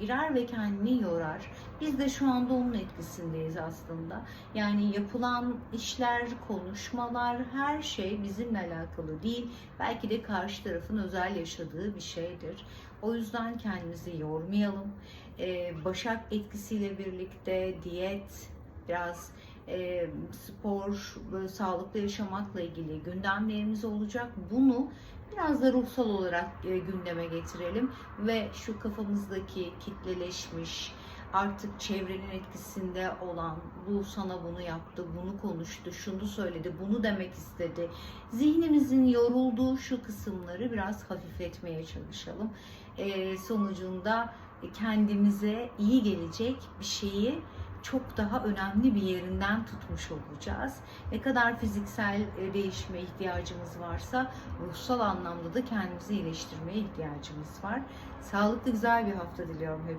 girer ve kendini yorar. Biz de şu anda onun etkisindeyiz aslında. Yani yapılan işler, konuşmalar, her şey bizimle alakalı değil. Belki de karşı tarafın özel yaşadığı bir şeydir. O yüzden kendimizi yormayalım. Ee, Başak etkisiyle birlikte diyet, biraz e, spor, sağlıklı yaşamakla ilgili gündemlerimiz olacak. Bunu biraz da ruhsal olarak e, gündeme getirelim ve şu kafamızdaki kitleleşmiş, artık çevrenin etkisinde olan bu sana bunu yaptı, bunu konuştu, şunu söyledi, bunu demek istedi. Zihnimizin yorulduğu şu kısımları biraz hafifletmeye çalışalım. E, sonucunda kendimize iyi gelecek bir şeyi çok daha önemli bir yerinden tutmuş olacağız. Ne kadar fiziksel e, değişime ihtiyacımız varsa ruhsal anlamda da kendimizi iyileştirmeye ihtiyacımız var. Sağlıklı güzel bir hafta diliyorum hepinize.